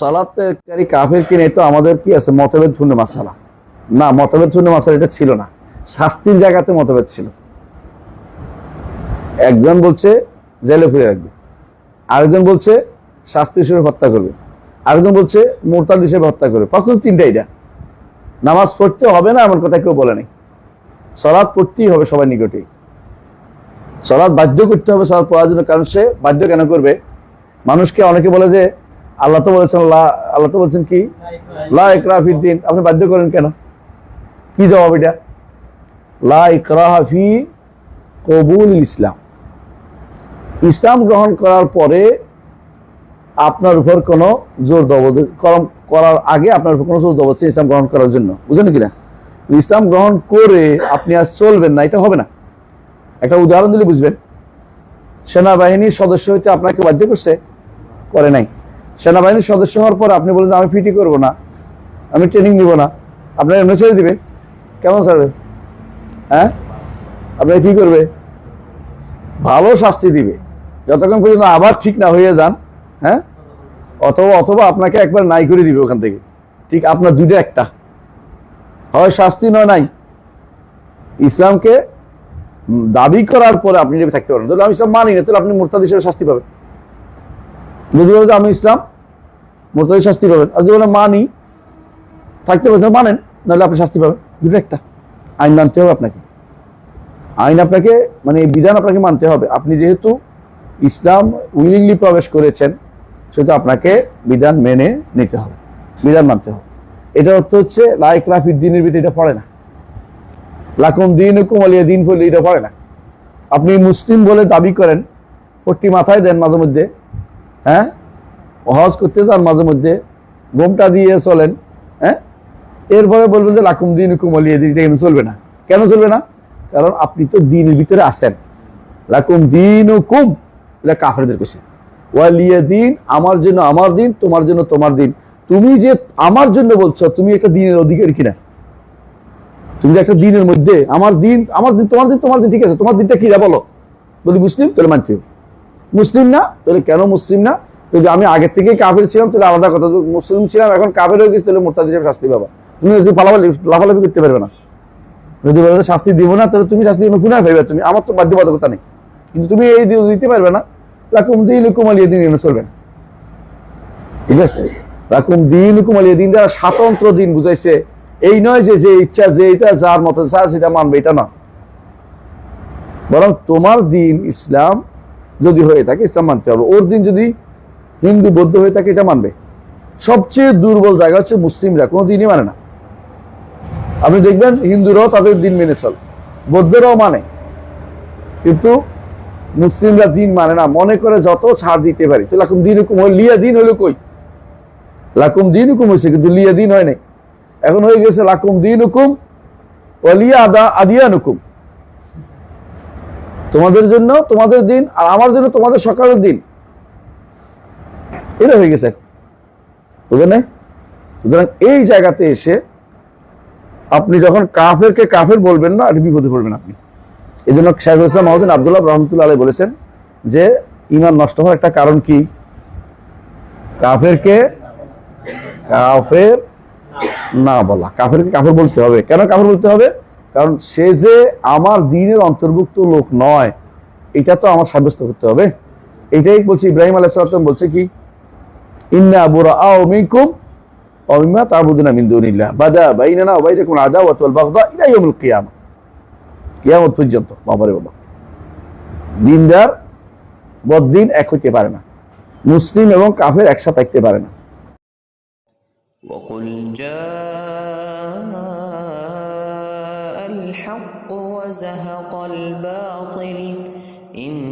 সালাতকারী কাফের কিনে, তো আমাদের কি আছে? মতভেদ পূর্ণ মাসালা। না, মতভেদ পূর্ণ মাসালা এটা ছিল না। শাস্তির জায়গাতে মতভেদ ছিল। একজন বলছে, জেলে ফিরে রাখবে। আরেকজন বলছে, শাস্তি হিসেবে হত্যা করবে। আরেকজন বলছে, মোরতাদ হিসেবে হত্যা করবে। প্রথম তিনটা এটা। নামাজ পড়তে হবে না এমন কথা কেউ বলে নাই। সলাদ পড়তেই হবে সবার নিকটেই সলাদ বাধ্য করতে হবে সলাদ পড়ার জন্য, কারণ সে বাধ্য কেন করবে? মানুষকে অনেকে বলে যে আল্লাহ তো বলেছেন আল্লাহ তো বলছেন কি? লা আপনি বাধ্য করেন কেন? কি জবাব এটা? লা ইকরাহা কবুল ইসলাম। ইসলাম গ্রহণ করার পরে আপনার উপর কোনো জোর দবদ করার আগে আপনার উপর কোনো জোর দবদ ইসলাম গ্রহণ করার জন্য। বুঝলেন কিনা ইসলাম গ্রহণ করে আপনি আর চলবেন না, এটা হবে না। একটা উদাহরণ দিলে বুঝবেন। সেনাবাহিনীর সদস্য হইতে আপনাকে বাধ্য করছে, করে নাই। সেনাবাহিনীর সদস্য হওয়ার পর আপনি বলেন আমি ফিটি করব না, আমি ট্রেনিং নিব না। আপনার ছেড়ে দিবে, কেমন ছাড়বে হ্যাঁ? আপনার কি করবে? ভালো শাস্তি দিবে। যতক্ষণ পর্যন্ত আবার ঠিক না হয়ে যান হ্যাঁ? অথবা অথবা আপনাকে একবার নাই করে দিবে ওখান থেকে। ঠিক আপনার দুইটা একটা। হয় শাস্তি, নয় নাই। ইসলামকে দাবি করার পরে আপনি যদি থাকতে পারেন তাহলে আমি সব মানি না, তাহলে আপনি মোরতাদ হিসেবে শাস্তি পাবেন। যদি বলেন যে আমি ইসলাম মোরতাদি শাস্তি পাবেন। আর যদি বলেন মানি, থাকতে তাহলে মানেন, নাহলে আপনি শাস্তি পাবেন। দুটো একটা। আইন মানতে হবে আপনাকে। আইন আপনাকে মানে বিধান আপনাকে মানতে হবে। আপনি যেহেতু ইসলাম উইলিংলি প্রবেশ করেছেন, সেহেতু আপনাকে বিধান মেনে নিতে হবে। বিধান মানতে হবে। এটা অর্থ হচ্ছে লাইক রাফির দিনের ভিতরে এটা পড়ে না। লাকুম দিন কুমালিয়া দিন বলে এটা পড়ে না। আপনি মুসলিম বলে দাবি করেন, পট্টি মাথায় দেন মাঝে মধ্যে হ্যাঁ? হজ করতে চান মাঝে মধ্যে গোমটা দিয়ে চলেন হ্যাঁ? এরপরে বলবেন যে, লাকুম দিন কুমালিয়া দিন এটা চলবে না? কেন চলবে না? কারণ আপনি তো দিনের ভিতরে আছেন। লাকুম দিন কুম এটা কাফেরদের কাছে ওয়ালিয়া দিন, আমার জন্য আমার দিন, তোমার জন্য তোমার দিন। তুমি যে আমার জন্য বলছো, তুমি একটা দিনের অধিকারী কিনা? তুমি একটা দিনের মধ্যে, আমার দিন আমার দিন, তোমার দিন তোমার দিন ঠিক আছে, তোমার দিনটা কি যা বলো? বলি, মুসলিম তাহলে মানতে হবে। মুসলিম না, তাহলে কেন মুসলিম না? যদি আমি আগের থেকেই কাফের ছিলাম, তাহলে আলাদা কথা। মুসলিম ছিলাম, এখন কাফের হয়ে গেছি, তাহলে মোরতাদ হিসেবে শাস্তি পাবা। তুমি যদি লাফালাফি লাফালাফি করতে পারবে না। যদি বলে শাস্তি দিব না, তাহলে তুমি শাস্তি গুণা পাইবে তুমি। আমার তো বাধ্যবাধকতা নেই। কিন্তু তুমি এই দিতে পারবে না। লাকুম দিন কুমালিয়া দিন, এনে চলবে না। ঠিক আছে? লাকুম দিন কুমালিয়া দিন দ্বারা স্বাতন্ত্র দিন বুঝাইছে, এই নয় যে যে ইচ্ছা, যে এটা, যার মতো, যা সেটা মানবে, এটা না। বরং তোমার দিন ইসলাম যদি হয়ে থাকে ইসলাম মানতে হবে। ওর দিন যদি হিন্দু, বৌদ্ধ হয়ে থাকে, এটা মানবে। সবচেয়ে দুর্বল জায়গা হচ্ছে মুসলিমরা, কোনো দিনই মানে না। আপনি দেখবেন হিন্দুরাও তাদের দিন মেনে চল, বৌদ্ধরাও মানে। কিন্তু মুসলিমরা দিন মানে না, মনে করে যত ছাড় দিতে পারি। তো লাকুম দিন হুকুম হয় লিয়া দিন হলো কই? লাকুম দিন হুকুম হয়েছে কিন্তু লিয়া দিন হয় নাই। এখন হয়ে গেছে, লাকুম দিন হুকুম ও লিয়া আদা আদিয়ান হুকুম তোমাদের জন্য, তোমাদের দিন, আর আমার জন্য তোমাদের সকালের দিন। এটা হয়ে গেছে। বুঝলেন? সুতরাং এই জায়গাতে এসে আপনি যখন কাফেরকে কাফের বলবেন না আর বিপদে পড়বেন আপনি। এই জন্য শাহুল ইসলাম মহদিন আবদুল্লাহ রহমতুল্লাহ আলাই বলেছেন যে ইমান নষ্ট হওয়ার একটা কারণ কি? কাফেরকে কাফের না বলা। কাফেরকে কাফের বলতে হবে। কেন কাফের বলতে হবে? কারণ সে যে আমার দিনের অন্তর্ভুক্ত লোক নয় এটা তো আমার সাব্যস্ত করতে হবে এটাই বলছি ইব্রাহিম আলাইসালাম বলছে কি ইন্না বুরা আও মিনকুম অমিমা তাবুদুনা মিন দুনিল্লাহ বাদা বাইনানা ওয়া বাইনাকুম আদাওয়াতু ওয়াল বাগদা ইলা ইয়াউমিল কিয়ামা কিয়ামত পর্যন্ত বাবারে বাবা দিনদার বদিন এক হইতে পারে না মুসলিম এবং কাফের একসাথে থাকতে পারে না وقل جاء الحق وزهق الباطل. إن